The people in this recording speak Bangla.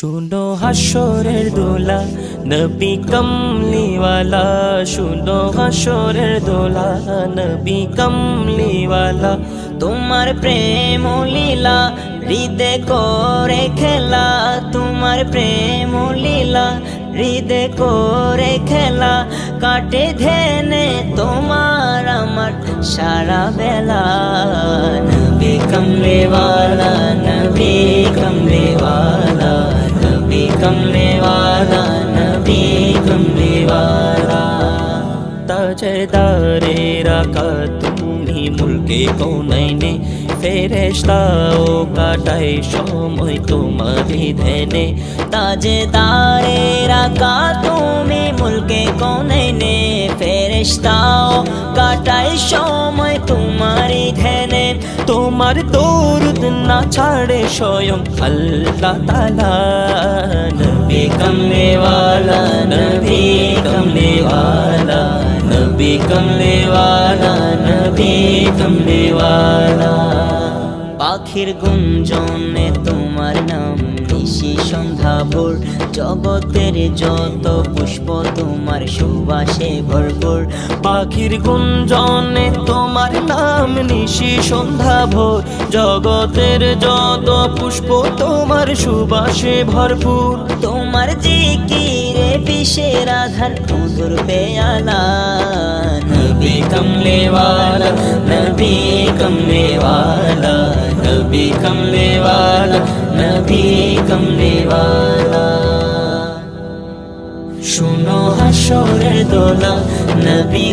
শুনো হাসরের দোলা, নবী কমলিওয়ালা। শুনো হাসরের দোলা, নবী কমলিওয়ালা। তোমার প্রেম লীলা হৃদে করে খেলা। তোমার প্রেম লীলা হৃদে করে খেলা। কাটে ধেনে তোমার আমার সারা বেলা। নবী কমলেওয়ালা নবী কমলেওয়ালা। নবী কমলেওয়ালা নবী কমলেওয়ালা তাজদারে রাখা তুমি মুলকে কোনাইনে ফেরেশতাও কাটাই সময় তোমারই ধ্যানে তাজদারে রাখা তুমি মুলকে কোনাইনে ফেরেশতাও কাটাই সময় তোমারই ধ্যানে, তোমার দরুদ না ছাড়ে স্বয়ং আল্লাহ তালা নবী কমলেওয়ালা নবী কমলেওয়ালা নবী কমলেওয়ালা নবী কমলেওয়ালা। পাখির গুঞ্জনে নিশি সন্ধ্যা ভোর জগতের যত পুষ্প তোমার সুবাসে ভরপুর। পাখির গুঞ্জনে তোমার নাম নিশি সন্ধ্যা ভোর। জগতের যত পুষ্প তোমার সুবাসে ভরপুর। তোমার জিকিরে বিষের আধার, মধুর পেয়ালা। নবী কমলেওয়ালা নবী কমলেওয়ালা নবী কমলেওয়ালা নবী কমলেওয়ালা। শুনো হাসরের দোলা নবী